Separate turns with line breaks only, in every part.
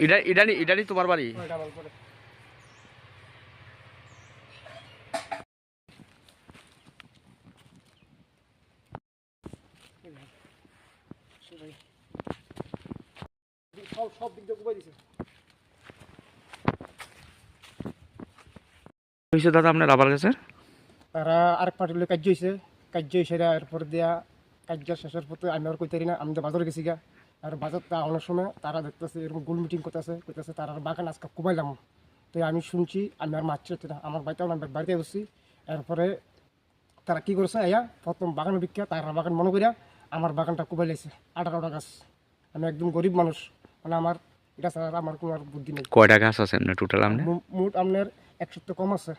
এটা এটা নি- এটা নি তোমার বাড়ি? হয়েছে দাদা
এরপর দিয়া কার্য শেষের পথে আমি আর কইতারি না, আমি তো বাজারে গেছি গা। আর বাজার তা অনেক সময় তারা দেখতেছে এরকম গোল মিটিং করতেছে করতেছে তারা বাগান আজকে কুবাইলাম। তো আমি শুনছি আমি আর মাছ না আমার বাড়িতে আমি বাড়িতে বসছি। এরপরে তারা কি করেছে আয়া প্রথম বাগান বিখ্যাত তারা বাগান মনে করিয়া আমার বাগানটা কুবাই লাইছে আঠারোটা গাছ। আমি একদম গরিব মানুষ মানে আমার এটা ছাড়া আমার কোনো আর বুদ্ধি নেই।
কয়টা গাছ আছে আপনার টোটাল আপনি
মোট আপনার একশো তো কম আছে।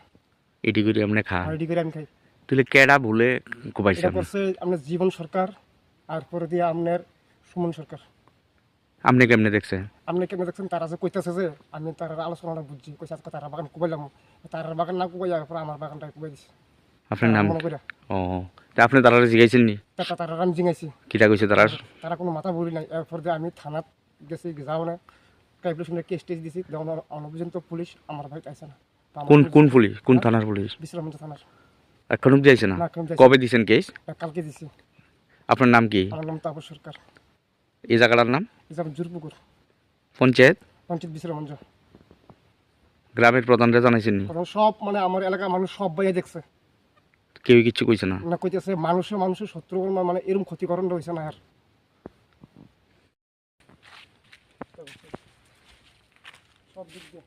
এটি করে আপনি খান
রেডি করে আমি খাই।
তাহলে কেডা ভুলে কোবাইছে
এটা করছে আপনার জীবন সরকার আর পরে দিয়ে আপনার সুমন সরকার।
আপনি কেমনে দেখছেন?
আপনি কেমন দেখছেন? তারা যে কইতেছে যে আমি তার আলোচনাটা বুঝছি কইছে আজকে তারা বাগান কুবাইলাম। তার বাগান না কুবাই পরে আমার বাগানটা কুবাই দিছে।
আপনার নাম? ও তা আপনি তারা জিগাইছেন নি
তারা তারা আমি জিঙাইছি
কিটা কইছে তারা
তারা কোনো মাথা বলি নাই। এরপর দিয়ে আমি থানাত গেছি যাও না। ট্রাইব্যুলেশনে কেস টেস দিছি। যেমন অনভিযন্ত পুলিশ আমার বাড়িতে আসে না। তো
কোন কোন পুলিশ? কোন থানার পুলিশ?
বিশ্রামগঞ্জ থানার।
এখন আইছে না?
না
কবে দিছেন কেস
কালকে দিছি।
আপনার নাম কি?
আমার নাম তাপস সরকার।
এই জায়গাটার নাম?
জুরপুকুর।
পঞ্চায়েত?
পঞ্চায়েত বিশ্রাম
গ্রামের প্রধানরা জানাইছেন
সব মানে আমার এলাকার মানুষ সব বাইরে দেখছে।
কেউ কিছু কইছে না?
না কইতেছে মানুষের মানুষের শত্রু মানে এরকম ক্ষতিকরণ রয়েছে না আর। সব দিক দিয়ে।